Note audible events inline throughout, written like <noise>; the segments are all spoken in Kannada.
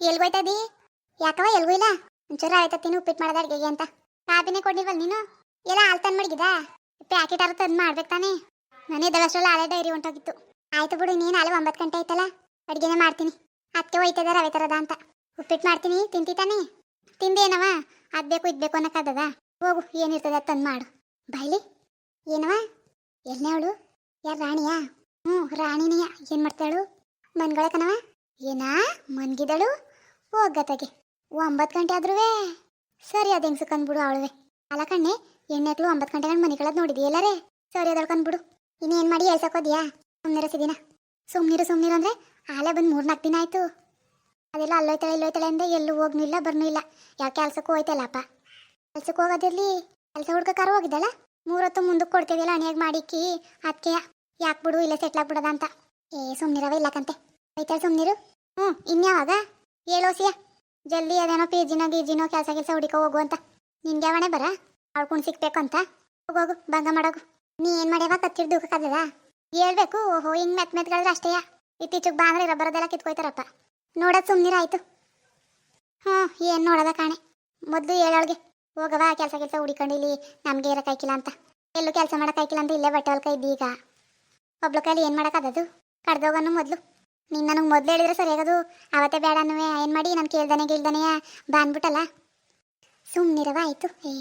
ಎಲ್ಗೋಯ್ತದಿ? ಯಾಕವ ಎಲ್ಗೂ ಇಲ್ಲ? ಒಂಚೂರು ಆಯ್ತತ್ತೀನಿ ಉಪ್ಪಿಟ್ಟು ಮಾಡೋದ ಅಡ್ಗೆಗೆ ಅಂತ. ಕಾಪಿನೇ ಕೊಡ್ಲಿಲ್ವಲ್ ನೀನು? ಎಲ್ಲ ಹಾಲು ತಂದು ಮಡಗಿದ? ಪ್ಯಾಕೆಟ್ ಆರು ತಂದು ಮಾಡ್ಬೇಕು ತಾನೇ? ನಾನು ಇದ್ದವಷ್ಟರಲ್ಲಿ ಹಾಲೆ ಡೈರಿ ಹೊಂಟೋಗಿತ್ತು. ಆಯ್ತು ಬಿಡು, ನೀನು ನಾಳೆ ಒಂಬತ್ತು ಗಂಟೆ ಆಯ್ತಲ್ಲ? ಅಡ್ಗೆನೇ ಮಾಡ್ತೀನಿ. ಅದಕ್ಕೆ ಹೋಯ್ತದ ರವೆ ತರದ ಅಂತ. ಉಪ್ಪಿಟ್ಟು ಮಾಡ್ತೀನಿ, ತಿಂತಿ ತಾನೇ? ತಿಂದೇನವ? ಅದು ಬೇಕು, ಇದು ಬೇಕು ಅನ್ನಕ್ಕದ ಹೋಗು, ಏನಿರ್ತದ ತಂದು ಮಾಡು. ಬಾಯ್ಲಿ, ಏನವ? ಎಲ್ಲೇ ಅವಳು? ಯಾರು ರಾಣಿಯಾ? ಹ್ಞೂ, ರಾಣಿನಿಯ. ಏನು ಮಾಡ್ತಾಳು ಮನ್ಗೊಳಕನವ? ಏನಾ? ಮನ್ಗಿದಳು? ಹೋಗತ್ತಗೆ ಒಂಬತ್ತು ಗಂಟೆ ಆದ್ರೂ ಸರಿ ಅದು ಹೆಂಗ್ಸು ಕಂದ್ಬಿಡು ಅವಳುವೆ. ಅಲ್ಲ ಕಣ್ಣೆ ಎಣ್ಣೆಕ್ಳು ಒಂಬತ್ತು ಗಂಟೆ ಗಂಡು ಮನೆಗಳದ್ ನೋಡಿದಿ ಎಲ್ಲರೇ? ಸರಿ ಅದಳು ಕಂದ್ಬಿಡು. ಇನ್ನೇನು ಮಾಡಿ ಹೇಳ್ಸಕ್ಕೋದ್ಯಾ ಸುಮ್ಮನಿರೋ ಸಿದಿನ. ಸುಮ್ಮನಿರು ಸುಮ್ಮನಿರು ಅಂದ್ರೆ ಆಲೆ ಬಂದು ಮೂರ್ನಾಲ್ಕು ದಿನ ಆಯ್ತು. ಅದೆಲ್ಲ ಅಲ್ಲೋಯ್ತಾಳೆ, ಇಲ್ಲೋಯ್ತಾಳೆ ಅಂದ್ರೆ ಎಲ್ಲೂ ಹೋಗ್ನಿಲ್ಲ ಬರ್ನೂ ಇಲ್ಲ. ಯಾವ ಕೆಲ್ಸಕ್ಕೂ ಹೋಯ್ತಲ್ಲಪ್ಪ ಕೆಲ್ಸಕ್ಕೆ ಹೋಗೋದಿರ್ಲಿ. ಕೆಲಸ ಹುಡ್ಕಕ್ಕಾರ ಹೋಗಿದ್ದಲ್ಲ ಮೂರೊತ್ತು ಮುಂದಕ್ಕೆ ಕೊಡ್ತೀವಿಲ್ಲ ಅಣಿಯಾಗಿ ಮಾಡಿಕ್ಕಿ ಅದಕ್ಕೆ ಯಾಕೆ ಬಿಡು, ಇಲ್ಲ ಸೆಟ್ಲಾಗ್ಬಿಡೋದ ಅಂತ. ಏ ಸುಮ್ಮನಿರವ ಇಲ್ಲಕಂತೆ ಹೋಯ್ತಾಳೆ ಸುಮ್ಮನಿರು ಹ್ಞೂ ಇನ್ಯಾವಾಗ? ಹೇಳೋಸಿಯ ಜಲ್ದಿ ಅದೇನೋ ಪಿ ಜಿನೋ ಗಿಜಿನೋ ಕೆಲಸ ಕೆಲಸ ಹುಡುಕೋ ಹೋಗು ಅಂತ. ನಿನ್ಗೆ ಯಾವಣೆ ಬರ? ಅಳ್ಕೊಂಡು ಸಿಕ್ಬೇಕು ಅಂತ. ಹೋಗೋಗು ಭಂಗ ಮಾಡೋಗು. ನೀ ಏನು ಮಾಡ್ಯಾವ? ಕತ್ತಿರ್ ದೂಕಕ್ಕದ ಹೇಳ್ಬೇಕು, ಓಹೋ, ಹಿಂಗೆ ಮೆತ್ ಮೆತ್ಗಳಿದ್ರೆ ಅಷ್ಟೇಯ ಇತ್ತೀಚೆಗೆ ಬಾ ಅಂದ್ರೆ ರಬ್ಬರದೆಲ್ಲ ಕಿತ್ಕೊಯ್ತಾರಪ್ಪ. ನೋಡೋದು ಸುಮ್ಮನಿರಾಯ್ತು ಹ್ಞೂ, ಏನು ನೋಡೋದ ಕಾಣೆ. ಮೊದಲು ಹೇಳೋಳ್ಗೆ ಹೋಗವ ಕೆಲಸ ಕೆಲಸ ಹುಡಿಕೊಂಡು ಇಲ್ಲಿ ನಮಗೆ ಇರೋಕ್ಕಾಯ್ಕಿಲ್ಲ ಅಂತ. ಎಲ್ಲೂ ಕೆಲಸ ಮಾಡೋಕ್ಕಾಯ್ಕಿಲ್ಲ ಅಂತ ಇಲ್ಲೇ ಬಟ್ಟೆ ಹೊಲ್ಕ ಇದ್ದೀಗ. ಒಬ್ಳ ಕೈಲಿ ಏನು ಮಾಡೋಕ್ಕದದು ಕಡ್ದೋಗನು ಮೊದಲು. ನೀನು ನನಗೆ ಮೊದಲು ಹೇಳಿದ್ರೆ ಸರ್, ಹೇಗದು? ಅವತ್ತೇ ಬೇಡ ಅನ್ನುವೆ. ಏನು ಮಾಡಿ? ನಾನು ಕೇಳ್ದಾನೆ ಕೇಳ್ದಾನೆಯ ಬಂದ್ಬಿಟ್ಟಲ್ಲ ಸುಮ್ಮನಿರವ ಆಯಿತು. ಏ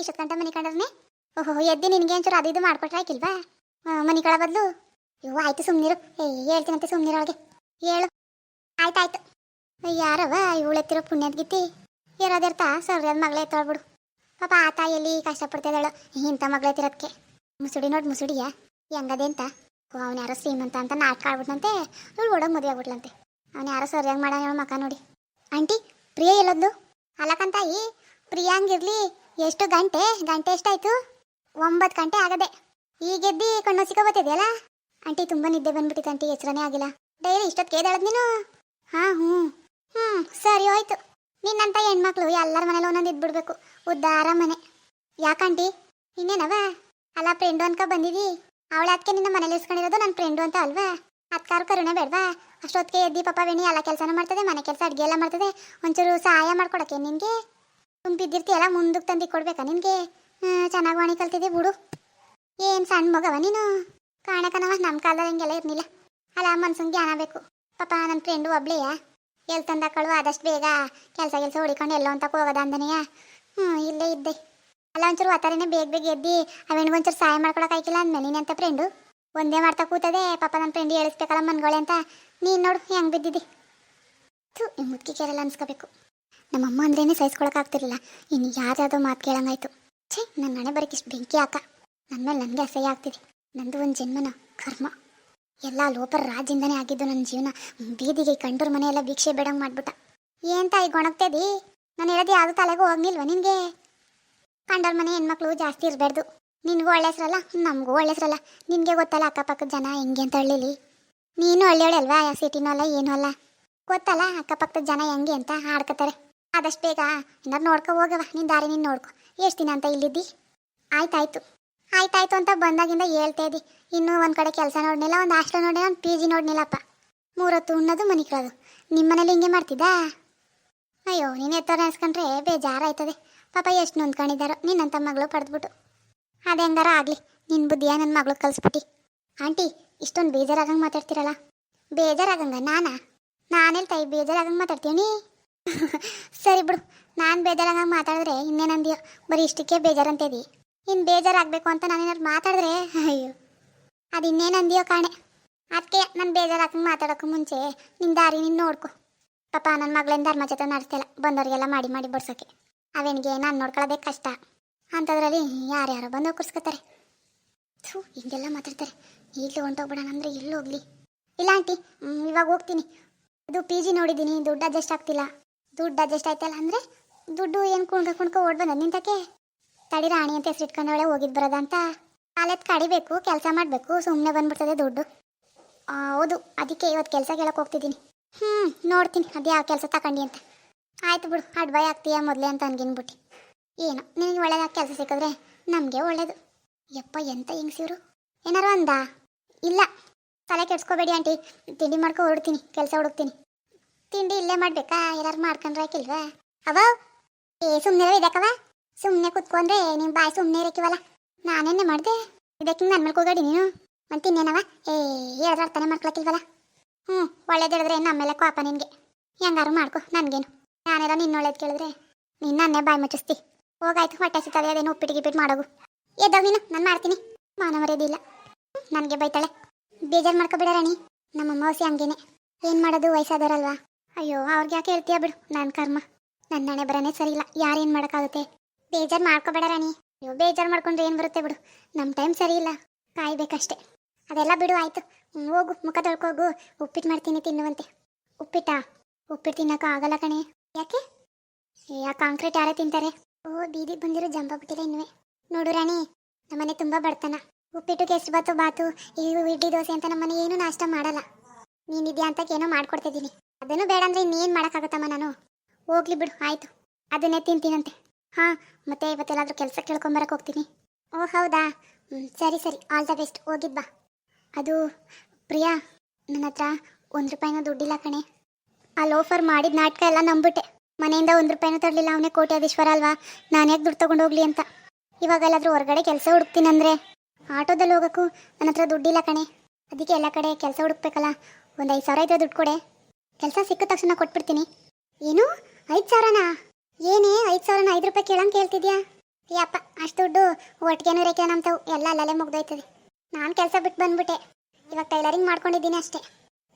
ಇಷ್ಟೊತ್ತು ಗಂಟೆ ಮನೆ ಕಂಡ್ರೆ ಓಹೋ, ಎದ್ದು ನಿನಗೆ ಒಂಚೂರು ಅದು ಇದು ಮಾಡ್ಕೊಟ್ರೆ ಆಯ್ಕಿಲ್ವಾ ಮನೆ ಕಳ ಬದಲು? ಇವು ಆಯ್ತು ಸುಮ್ಮನಿರು ಏ, ಹೇಳ್ತೀನಂತೆ ಸುಮ್ಮನಿರೊಳಗೆ ಹೇಳು. ಆಯ್ತಾಯ್ತು ಯಾರವ ಇವಳೆತ್ತಿರೋ ಪುಣ್ಯದ ಗೀತಿ? ಇರೋದಿರ್ತಾ ಅದ್ ಮಗಳೇ ತೊಳ್ಬಿಡು ಪಾಪ ಆ ತಾಯಿಯಲ್ಲಿ ಕಷ್ಟಪಡ್ತಿದ್ದಾಳು? ಇಂಥ ಮಗಳೇ ತಿರೋದಕ್ಕೆ ಮುಸುಡಿ ನೋಡಿ, ಮುಸುಡಿಯಾ? ಹೆಂಗದೆ ಅಂತ ಅವನು ಯಾರೋ ಶ್ರೀಮಂತ ಅಂತ ನಾಟಕ ಆಡ್ಬಿಟ್ನಂತೆ. ಇವಳು ಒಳಗೆ ಮದುವೆ ಆಗ್ಬಿಟ್ಲಂತೆ. ಅವನು ಯಾರೋ ಸರಿಯಾಗಿ ಮಾಡೋಣ ಹೇಳೋ ಮಕ ನೋಡಿ. ಆಂಟಿ, ಪ್ರಿಯ ಎಲ್ಲದ್ದು ಅಲ್ಲಕಂತಾಯಿ ಪ್ರಿಯಾ ಹಂಗಿರ್ಲಿ ಎಷ್ಟು ಗಂಟೆ? ಗಂಟೆ ಎಷ್ಟಾಯ್ತು? ಒಂಬತ್ತು ಗಂಟೆ ಆಗದೆ. ಈಗೆದ್ದಿ ಕಣ್ಣು ಸಿಕ್ಕೋಬತ್ತಿದೆಯಲ್ಲ ಆಂಟಿ, ತುಂಬ ನಿದ್ದೆ ಬಂದ್ಬಿಟ್ಟಿತ್ತು ಆಂಟಿ, ಎಚ್ಚರನೇ ಆಗಿಲ್ಲ. ಡೈಲಿ ಇಷ್ಟೊತ್ತು ಕೇದಾಳದ್ ನೀನು? ಹಾಂ, ಹ್ಞೂ. ಹ್ಞೂ ಸರಿ ಹೋಯ್ತು. ನಿನ್ನಂತ ಹೆಣ್ಮಕ್ಳು ಎಲ್ಲರ ಮನೇಲಿ ಒಂದೊಂದು ಇದ್ಬಿಡ್ಬೇಕು. ಉದ್ದಾರ ಮನೆ. ಯಾಕಂಟಿ ಇನ್ನೇನವ? ಅಲ್ಲ, ಫ್ರೆಂಡು ಅನ್ಕ ಬಂದಿದಿ. ಅವಳ ಅದಕ್ಕೆ ನಿನ್ನ ಮನೇಲಿ ಇಸ್ಕೊಂಡಿರೋದು ನನ್ನ ಫ್ರೆಂಡು ಅಂತ ಅಲ್ವಾ? ಅದಕ್ಕಾರು ಕರುಣೆ ಬೇಡವಾ? ಅಷ್ಟೊತ್ತಿಗೆ ಎದ್ದಿ ಪಾಪ ವೇಣಿ ಎಲ್ಲ ಕೆಲಸನೂ ಮಾಡ್ತದೆ, ಮನೆ ಕೆಲಸ ಅಡುಗೆ ಎಲ್ಲ ಮಾಡ್ತದೆ, ಒಂಚೂರು ಸಹಾಯ ಮಾಡ್ಕೊಡಕ್ಕೆ ನಿನಗೆ? ತುಂಬಿದ್ದಿರ್ತೀಯಲ್ಲ ಮುಂದಕ್ಕೆ ತಂದು ಕೊಡ್ಬೇಕಾ ನಿನಗೆ? ಚೆನ್ನಾಗಿ ವಾಣಿ ಕಲ್ತಿದ್ದೆ ಬಿಡು. ಏನು ಸಣ್ಣ ಮಗವ ನೀನು? ಕಾಣಕನವ ನಮ್ಮ ಕಾಲದಲ್ಲಿ ಹಿಂಗೆಲ್ಲ ಇರಲಿಲ್ಲ. ಅಲ್ಲ, ಮನ್ಸಂಗೆ ಜ್ಞಾನ ಬೇಕು. ಪಾಪ ನನ್ನ ಫ್ರೆಂಡು ಒಬ್ಳೆಯ. ಎಲ್ಲಿ ತಂದಾಕಳು, ಆದಷ್ಟು ಬೇಗ ಕೆಲಸ ಕೆಲಸ ಹೊಡಿಕೊಂಡು ಎಲ್ಲೋ ಅಂತ ಹೋಗೋದ ಅಂದನೆಯ. ಹ್ಞೂ ಇಲ್ಲೇ ಇದ್ದೆ. ಅಲ್ಲ, ಒಂಚೂರು ಒತ್ತಾರನೇ ಬೇಗ ಬೇಗ ಎದ್ದಿ ಅವೆಣ್ಣ ಒಂಚೂರು ಸಹಾಯ ಮಾಡ್ಕೊಳಕ್ ಆಯ್ಕಿಲ್ಲ ಅಂದ್ಮೇಲೆ ನೀನಂತ ಫ್ರೆಂಡು ಒಂದೇ ಮಾಡ್ತಾ ಕೂತದೆ, ಪಾಪ ನನ್ನ ಫ್ರೆಂಡ್ ಹೇಳಿಸ್ಬೇಕಲ್ಲ ಮನ್ಗೊಳೆ ಅಂತ. ನೀನು ನೋಡು, ಹೆಂಗೆ ಬಿದ್ದಿದ್ದಿ ಥೂ, ಈ ಮುದ್ಕಿ ಕೇಳಲ್ಲ ಅನ್ಸ್ಕೋಬೇಕು. ನಮ್ಮಮ್ಮ ಅಂದ್ರೇನೆ ಸಹಿಸ್ಕೊಳಕ್ಕಾಗ್ತಿರ್ಲಿಲ್ಲ ಇನ್ನು ಯಾರ್ಯಾವ್ದೋ ಮಾತು ಕೇಳಂಗಾಯ್ತು. ಛೇ ನನ್ನ ಹಣೆ ಬರೋಕೆ ಇಷ್ಟು ಬೆಂಕಿ ಹಾಕ. ನನ್ನ ಮೇಲೆ ನನಗೆ ಅಸಹ್ಯ ಆಗ್ತಿದೆ. ನಂದು ಒಂದು ಜನ್ಮನ ಕರ್ಮ. ಎಲ್ಲ ಲೋಪರ ರಾಜಿಂದನೇ ಆಗಿದ್ದು ನನ್ನ ಜೀವನ. ಬೀದಿಗೆ ಕಂಡ್ರ ಮನೆಯೆಲ್ಲ ಭಿಕ್ಷೆ ಬೇಡಂಗೆ ಮಾಡ್ಬಿಟ್ಟ. ಏನ್ ತಾಯಿ ಗೊಣಗ್ತೇದಿ ನಾನು ಹೇಳೋದು ಯಾವುದು ತಲೆಗೂ ಹೋಗ್ನಿಲ್ವ ನಿನಗೆ? ಕಂಡೋರ್ ಮನೆ ಹೆಣ್ಮಕ್ಳು ಜಾಸ್ತಿ ಇರಬಾರ್ದು ನಿನಗೂ ಒಳ್ಳೆ ಹೆಸ್ರಲ್ಲ, ನಮಗೂ ಒಳ್ಳೆ ಹೆಸ್ರಲ್ಲ. ನಿನಗೆ ಗೊತ್ತಲ್ಲ ಅಕ್ಕಪಕ್ಕದ ಜನ ಹೆಂಗೆ ಅಂತ ಹಳ್ಳಿಲಿ ನೀನು ಹಳ್ಳಿಯೋಳಲ್ವಾ ಅಲ್ವಾ ಸಿಟಿನೂ ಅಲ್ಲ ಏನೂ ಅಲ್ಲ ಗೊತ್ತಲ್ಲ ಅಕ್ಕಪಕ್ಕದ ಜನ ಹೆಂಗೆ ಅಂತ ಆಡ್ಕೋತಾರೆ ಆದಷ್ಟು ಬೇಗ ಏನಾರು ನೋಡ್ಕೊ ಹೋಗವ ನಿನ್ನ ದಾರಿ ನೀನು ನೋಡ್ಕೊ. ಎಷ್ಟು ದಿನ ಅಂತ ಇಲ್ಲಿದ್ದಿ? ಆಯ್ತಾಯ್ತು. ಆಯ್ತಾಯ್ತು ಅಂತ ಬಂದಾಗಿಂದ ಹೇಳ್ತಾ ಇದ್ದಿ. ಇನ್ನೂ ಒಂದು ಕಡೆ ಕೆಲಸ ನೋಡ್ನಿಲ್ಲ, ಒಂದು ಹಾಸ್ಟೆಲ್ ನೋಡಿಲ್ಲ ಒಂದು ಪಿ ಜಿ ನೋಡ್ನಿಲ್ಲಪ್ಪ. ಮೂರೊತ್ತು ಉಣ್ಣೋದು ಮನೆ ಕಳೋದು ನಿಮ್ಮ ಮನೇಲಿ ಹಿಂಗೆ ಮಾಡ್ತಿದ್ದಾ? ಅಯ್ಯೋ, ನೀನು ಎತ್ತೋರ ಅನ್ಸ್ಕೊಂಡ್ರೆ ಬೇಜಾರಾಯ್ತದೆ. ಪಾಪ ಎಷ್ಟು ನೊಂದ್ಕೊಂಡಿದ್ದಾರೋ, ನಿನ್ನಂಥ ಮಗಳು ಪಡೆದ್ಬಿಟ್ಟು ಅದು ಆಗಲಿ ನಿನ್ನ ಬುದ್ಧಿಯ ನನ್ನ ಮಗಳು ಕಲಿಸ್ಬಿಟ್ಟು. ಆಂಟಿ, ಇಷ್ಟೊಂದು ಬೇಜಾರಾಗಂಗೆ ಮಾತಾಡ್ತೀರಲ್ಲ? ಬೇಜಾರಾಗಂಗ ನಾನಾ? ನಾನೆಲ್ಲಿ ತಾಯಿ ಬೇಜಾರಾಗಂಗೆ ಮಾತಾಡ್ತೀನಿ <laughs> ಸರಿ ಬಿಡು, ನಾನು ಬೇಜಾರಾಗಂಗೆ ಮಾತಾಡಿದ್ರೆ ಇನ್ನೇನಂದಿಯೋ? ಬರೀ ಇಷ್ಟಕ್ಕೆ ಬೇಜಾರಂತೇದಿ ಇನ್ನು ಬೇಜಾರಾಗಬೇಕು ಅಂತ ನಾನೇನಾದ್ರು ಮಾತಾಡಿದ್ರೆ, ಅಯ್ಯೋ. ಅದು ಇನ್ನೇನಂದಿಯೋ ಕಾಣೆ. ಅದಕ್ಕೆ ನಾನು ಬೇಜಾರಾಗಂಗೆ ಮಾತಾಡೋಕೆ ಮುಂಚೆ ನಿನ್ನ ದಾರಿ ನೀನು ನೋಡ್ಕೊ. ಪಾಪ ನನ್ನ ಮಗಳೇನು ಧರ್ಮ ಜೊತೆ ನಡೆಸ್ತಿಲ್ಲ ಬಂದವರಿಗೆಲ್ಲ ಮಾಡಿ ಮಾಡಿ ಬಡ್ಸೋಕೆ. ಅವೇನಿಗೆ ನಾನು ನೋಡ್ಕೊಳ್ಳೋದೇ ಕಷ್ಟ. ಅಂಥದ್ರಲ್ಲಿ ಯಾರ್ಯಾರೋ ಬಂದು ಕುರ್ಸ್ಕೊತಾರೆ. ಥೂ, ಹಿಂಗೆಲ್ಲ ಮಾತಾಡ್ತಾರೆ. ಈಗಲೂ ಹೊಂಟೋಗ್ಬಿಡೋಣ ಅಂದರೆ ಎಲ್ಲಿ ಹೋಗ್ಲಿ? ಇಲ್ಲ ಆಂಟಿ ಇವಾಗ ಹೋಗ್ತೀನಿ. ಅದು ಪಿ ಜಿ ನೋಡಿದ್ದೀನಿ, ದುಡ್ಡು ಅಡ್ಜಸ್ಟ್ ಆಗ್ತಿಲ್ಲ. ದುಡ್ಡು ಅಡ್ಜಸ್ಟ್ ಆಯ್ತಲ್ಲ ಅಂದರೆ ದುಡ್ಡು ಏನು ಕುಣ್ಕ ಕುಣ್ಕ ಓಡ್ ಬಂದ ನಿಂತಕ್ಕೆ? ತಡಿ ರಾಣಿ ಅಂತ ಹೆಸರಿಟ್ಕೊಂಡವಳೆ ಹೋಗಿದ್ ಹೋಗಿದ್ದು ಬರೋದಂತ ಕಾಲೆತ್ ಕಡಿಬೇಕು, ಕೆಲಸ ಮಾಡಬೇಕು ಸುಮ್ಮನೆ ಬಂದ್ಬಿಡ್ತದೆ ದುಡ್ಡು. ಹೌದು, ಅದಕ್ಕೆ ಇವತ್ತು ಕೆಲಸ ಕೇಳಕ್ಕೆ ಹೋಗ್ತಿದ್ದೀನಿ. ಹ್ಞೂ ನೋಡ್ತೀನಿ. ಅದು ಯಾವ ಕೆಲಸ ತಗೊಂಡಿ ಅಂತ. ಆಯ್ತು ಬಿಡು ಅಡ್ ಭಯ ಆಗ್ತೀಯ ಮೊದಲೇ ಅಂತ ಅನ್ಗಿನ್ಬಿಟ್ಟು. ಏನು, ನಿನಗೆ ಒಳ್ಳೇದಾಗಿ ಕೆಲಸ ಸಿಕ್ಕಿದ್ರೆ ನಮಗೆ ಒಳ್ಳೇದು. ಯಪ್ಪ, ಎಂತ ಹೆಂಗ್ಸಿವ್ರು ಏನಾರು ಅಂದ ಇಲ್ಲ. ತಲೆ ಕೆಡ್ಸ್ಕೋಬೇಡಿ ಆಂಟಿ. ತಿಂಡಿ ಮಾಡ್ಕೊ ಹೊರಡ್ತೀನಿ, ಕೆಲಸ ಹುಡುಕ್ತೀನಿ. ತಿಂಡಿ ಇಲ್ಲೇ ಮಾಡ್ಬೇಕಾ? ಎಲ್ಲಾರು ಮಾಡ್ಕೊಂಡ್ರೆ ಆಕಿಲ್ವಾ ಅವ, ಏ ಸುಮ್ಮನೆ ಇದಕ್ಕವ? ಸುಮ್ಮನೆ ಕುತ್ಕೊಂಡ್ರೆ ನಿಮ್ ಬಾಯಿ ಸುಮ್ಮನೆ ಇರಕ್ಕಿವಲ್ಲ ನಾನೇನೆ ಮಾಡಿದೆ. ಇದಕ್ಕೆ ನನ್ನ ಮೇಲೆ ಕೂಗಾಡಿ ನೀನು. ಮತ್ತಿನ್ನೇನವ ಏ ಹೇಳಿದ್ರೆ ಅರ್ಥನೇ ಮಾಡ್ಕೊಳಕಿಲ್ವಲ್ಲ ಹ್ಞೂ ಒಳ್ಳೇದು ಹೇಳಿದ್ರೆ ನಮ್ಮ ಮೇಲೆ ಕೋಪ ನಿನಗೆ. ಹೆಂಗಾರು ಮಾಡ್ಕೊ, ನನಗೇನು. ನಾನೇನೋ ನಿನ್ನ ಒಳ್ಳೇದು ಕೇಳಿದ್ರೆ ನೀನು ನನ್ನೇ ಬಾಯಿ ಮುಚ್ಚಿಸ್ತಿ. ಹೋಗಾಯ್ತು, ಹೊಟ್ಟೆ ಸಿಗ್ತದೆ ಅದೇನು ಉಪ್ಪಿಟ್ಟು ಗಿಪ್ಪಿಟ್ಟು ಮಾಡೋಗು. ಎದ್ದಾವ ನೀನು, ನಾನು ಮಾಡ್ತೀನಿ. ಮಾನವರೇದಿಲ್ಲ ನನಗೆ ಬೈತಾಳೆ. ಬೇಜಾರು ಮಾಡ್ಕೊಬೇಡ ರಾಣಿ. ನಮ್ಮ ಮೌಸಿ ಹಂಗೇನೆ. ಏನು ಮಾಡೋದು, ವಯಸ್ಸಾದವರಲ್ವಾ? ಅಯ್ಯೋ, ಅವ್ರಿಗೆ ಯಾಕೆ ಹೇಳ್ತೀಯ ಬಿಡು ನನ್ನ ಕರ್ಮ. ನನ್ನ ಹಣೆ ಬರನೇ ಸರಿ ಇಲ್ಲ. ಯಾರೇನು ಮಾಡೋಕ್ಕಾಗುತ್ತೆ? ಬೇಜಾರು ಮಾಡ್ಕೋಬೇಡ ರಾಣಿ. ಅಯ್ಯೋ, ಬೇಜಾರು ಮಾಡ್ಕೊಂಡ್ರೆ ಏನು ಬರುತ್ತೆ ಬಿಡು. ನಮ್ಮ ಟೈಮ್ ಸರಿ ಇಲ್ಲ. ಕಾಯ್ಬೇಕಷ್ಟೆ. ಅದೆಲ್ಲ ಬಿಡು, ಆಯಿತು. ಹೋಗು, ಮುಖ ತೊಳ್ಕೋಗು ಉಪ್ಪಿಟ್ಟು ಮಾಡ್ತೀನಿ ತಿನ್ನುವಂತೆ. ಉಪ್ಪಿಟ್ಟಾ? ಉಪ್ಪಿಟ್ಟು ತಿನ್ನೋಕೆ ಆಗಲ್ಲ ಕಣೆ. ಯಾಕೆ? ಯಾ ಕಾಂಕ್ರೀಟ್ ಯಾರೇ ತಿಂತಾರೆ? ಓ ಬೀದಿಗೆ ಬಂದಿರೋ ಜಂಬ ಬಿಟ್ಟಿಲ್ಲ ಇನ್ನುವೆ ನೋಡು ರಾಣಿ, ನಮ್ಮನೆ ತುಂಬ ಬಡತನ. ಉಪ್ಪಿಟ್ಟು ಎಷ್ಟು ಬಾತು ಬಾತು, ಈ ಇಡ್ಲಿ ದೋಸೆ ಅಂತ ನಮ್ಮನೆ ಏನು ನಾಷ್ಟ ಮಾಡಲ್ಲ. ನೀನಿದ್ಯಾ ಅಂತ ಏನೋ ಮಾಡ್ಕೊಡ್ತಿದ್ದೀನಿ. ಅದನ್ನು ಬೇಡ ಅಂದ್ರೆ ಇನ್ನೇನು ಮಾಡೋಕ್ಕಾಗತ್ತಮ್ಮ ನಾನು? ಹೋಗ್ಲಿ ಬಿಡು, ಆಯಿತು. ಅದನ್ನೇ ತಿಂತೀನಂತೆ ಹಾಂ, ಮತ್ತೆ ಇವತ್ತೆಲ್ಲಾದರೂ ಕೆಲಸ ಕೇಳ್ಕೊಂಬರಕ್ಕೆ ಹೋಗ್ತೀನಿ. ಓ, ಹೌದಾ? ಸರಿ ಸರಿ. All the best. ಹೋಗಿದ್ ಬಾ. ಅದು, ಪ್ರಿಯಾ, ನನ್ನ ಹತ್ರ ಒಂದು ರೂಪಾಯಿನೂ ದುಡ್ಡಿಲ್ಲ ಕಣೆ. ಆ ಲೋಫರ್ ಮಾಡಿದ ನಾಟಕ ಎಲ್ಲ ನಂಬಿಟ್ಟೆ ಮನೆಯಿಂದ ಒಂದು ರೂಪಾಯಿನೂ ತರಲಿಲ್ಲ ಅವನೇ ಕೋಟ್ಯಾಧೀಶ್ವರ ಅಲ್ವಾ? ನಾನು ಯಾಕೆ ದುಡ್ಡು ತೊಗೊಂಡು ಹೋಗ್ಲಿ ಅಂತ. ಇವಾಗ ಎಲ್ಲಾದ್ರೂ ಹೊರಗಡೆ ಕೆಲಸ ಹುಡುಕ್ತೀನಂದ್ರೆ? ಆಟೋದಲ್ಲಿ ಹೋಗೋಕ್ಕೂ ನನ್ನ ಹತ್ರ ದುಡ್ಡಿಲ್ಲ ಕಣೆ. ಅದಕ್ಕೆ ಎಲ್ಲ ಕಡೆ ಕೆಲಸ ಹುಡುಕ್ಬೇಕಲ್ಲ? ಒಂದು ಐದು ಸಾವಿರ ಇದ್ರೆ ದುಡ್ಡು ಕೊಡೆ. ಕೆಲಸ ಸಿಕ್ಕಿದ ತಕ್ಷಣ ಕೊಟ್ಬಿಡ್ತೀನಿ. ಏನು? ಐದು ಸಾವಿರನಾ? ಏನೇ ಐದು ಸಾವಿರನ ಐದು ರೂಪಾಯಿ ಕೇಳಂಗೆ ಕೇಳ್ತಿದ್ಯಾ? ಯಪ್ಪ, ಅಷ್ಟು ದುಡ್ಡು ಒಟ್ಟಿಗೆನೂ ರೇಖೆ ನಮ್ತವು ಎಲ್ಲ ಅಲ್ಲಲ್ಲೇ ಮುಗ್ದೋಯ್ತದೆ. ನಾನು ಕೆಲಸ ಬಿಟ್ಟು ಬಂದ್ಬಿಟ್ಟೆ. ಇವಾಗ ಟೈಲರಿಂಗ್ ಮಾಡ್ಕೊಂಡಿದ್ದೀನಿ ಅಷ್ಟೇ.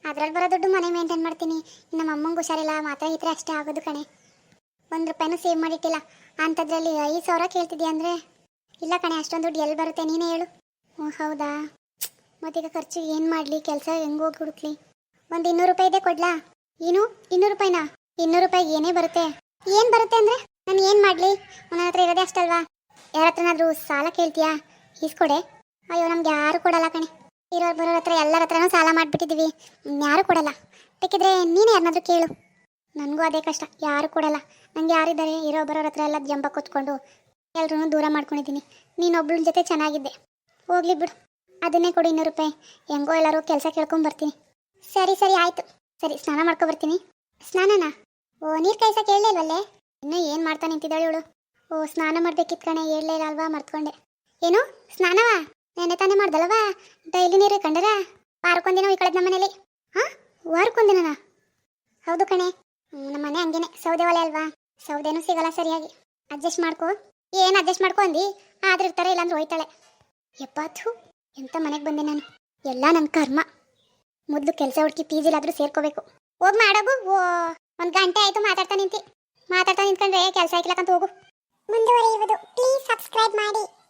ಅದ್ರಲ್ಲಿ ಬರೋ ದುಡ್ಡು ಮನೆ ಮೇಂಟೈನ್ ಮಾಡ್ತೀನಿ. ನಮ್ಮ ಅಮ್ಮಂಗೆ ಹುಷಾರಿಲ್ಲ, ಮಾತ್ರ ಇದ್ರೆ ಅಷ್ಟೇ ಆಗೋದು ಕಣೆ. ಒಂದು ರೂಪಾಯಿನೂ ಸೇವ್ ಮಾಡಿಟ್ಟಿಲ್ಲ. ಅಂಥದ್ರಲ್ಲಿ ಐದು ಸಾವಿರ ಕೇಳ್ತಿದ್ಯಾ ಅಂದರೆ? ಇಲ್ಲ ಕಣೆ, ಅಷ್ಟೊಂದು ದುಡ್ಡು ಎಲ್ಲಿ ಬರುತ್ತೆ ನೀನೇ ಹೇಳು. ಹ್ಞೂ ಹೌದಾ? ಮತ್ತೀಗ ಖರ್ಚು ಏನು ಮಾಡಲಿ? ಕೆಲಸ ಹೆಂಗೆ ಹೋಗಿ ಹುಡುಕ್ಲಿ ಒಂದು ಇನ್ನೂರು ರೂಪಾಯಿ ಇದೆ ಕೊಡ್ಲಾ? ಏನು ಇನ್ನೂರು ರೂಪಾಯಿನಾ? ಇನ್ನೂರು ರೂಪಾಯಿಗೆ ಏನೇ ಬರುತ್ತೆ? ಏನು ಬರುತ್ತೆ ಅಂದರೆ? ನಾನು ಏನು ಮಾಡಲಿ? ನನ್ನ ಹತ್ರ ಇರೋದೇ ಅಷ್ಟಲ್ವಾ? ಯಾರ ಹತ್ರನಾದರೂ ಸಾಲ ಕೇಳ್ತೀಯಾ? ಈಸ್ಕೊಡೆ. ಅಯ್ಯೋ, ನಮ್ಗೆ ಯಾರು ಕೊಡಲ್ಲ ಕಣೆ. ಇರೋರು ಬರೋರ ಹತ್ರ ಎಲ್ಲರ ಹತ್ರನೂ ಸಾಲ ಮಾಡಿಬಿಟ್ಟಿದ್ದೀವಿ. ಯಾರು ಕೊಡಲ್ಲ. ಬೇಕಿದ್ರೆ ನೀನೇ ಯಾರನ್ನಾದ್ರೂ ಕೇಳು. ನನಗೂ ಅದೇ ಕಷ್ಟ. ಯಾರು ಕೊಡಲ್ಲ. ನಂಗೆ ಯಾರಿದ್ದಾರೆ? ಇರೋ ಬರೋರ ಹತ್ರ ಎಲ್ಲ ಜಂಬ ಕೂತ್ಕೊಂಡು ಎಲ್ಲರೂ ದೂರ ಮಾಡ್ಕೊಂಡಿದ್ದೀನಿ. ನೀನೊಬ್ಳ ಜೊತೆ ಚೆನ್ನಾಗಿದ್ದೆ. ಹೋಗ್ಲಿ ಬಿಡು. ಅದನ್ನೇ ಕೊಡು ಇನ್ನೂರು ರೂಪಾಯಿ. ಹೆಂಗೋ ಎಲ್ಲರೂ ಕೆಲಸ ಕೇಳ್ಕೊಂಬರ್ತೀನಿ ಸರಿ ಸರಿ, ಆಯಿತು. ಸರಿ, ಸ್ನಾನ ಮಾಡ್ಕೊ ಬರ್ತೀನಿ. ಸ್ನಾನನಾ? ಓ, ನೀರು ಕೈಸ ಕೇಳಲಿಲ್ವಲ್ಲೇ ಇನ್ನೂ ಏನು ಮಾಡ್ತಾ ನಿಂತಿದ್ದಾಳೆ ಇವಳು? ಓ, ಸ್ನಾನ ಮಾಡ್ಬೇಕಿತ್ತು ಕಣೆ. ಹೇಳಲೇ ಅಲ್ವಾ? ಮರ್ತ್ಕೊಂಡೆ. ಏನು? ಸ್ನಾನವಾ? ನೆನೆ ತಾನೇ ಮಾಡ್ದಲ್ವಾ ಡೈಲಿ ನೀರು ಕಂಡರ ವಾರಕ್ಕೊಂದಿನ ಈ ಕಳೆದ ನಮ್ಮನೇಲಿ ಹಾ? ವಾರಕ್ಕೊಂದಿನ ಹೌದು ಕಣೆ. ನಮ್ಮ ಮನೆ ಹಂಗೇನೆ. ಸೌದೆ ಒಲೆ ಅಲ್ವಾ? ಸೌದೆನೂ ಸಿಗಲ್ಲ ಸರಿಯಾಗಿ. ಅಡ್ಜಸ್ಟ್ ಮಾಡ್ಕೋ. ಏನು ಅಡ್ಜಸ್ಟ್ ಮಾಡ್ಕೊ ಅಂದಿ? ಆದ್ರೆ ಇರ್ತಾರೆ ಇಲ್ಲಾಂದ್ರೆ ಹೋಯ್ತಾಳೆ. ಎಪ್ಪಾತು ಎಂತ ಮನೆಗೆ ಬಂದೆ ನಾನು. ಎಲ್ಲ ನನ್ನ ಕರ್ಮ. ಮೊದಲು ಕೆಲಸ ಹುಡುಕಿ ಪಿ ಜಿಲಾದ್ರೂ ಸೇರ್ಕೋಬೇಕು. ಹೋಗಿ ಮಾಡೋಗು ಓ, ಒಂದು ಗಂಟೆ ಆಯ್ತು ಮಾತಾಡ್ತಾ ನಿಂತಿ. ಮಾತಾಡ್ತಾ ನಿಂತ್ಕೊಂಡ್ರೆ ಕೆಲಸ ಹಾಕಿಲ್ಲಕ್ಕಂತ ಹೋಗು ಮುಂದುವರಿಯುವುದು. ಪ್ಲೀಸ್ ಸಬ್ಸ್ಕ್ರೈಬ್ ಮಾಡಿ.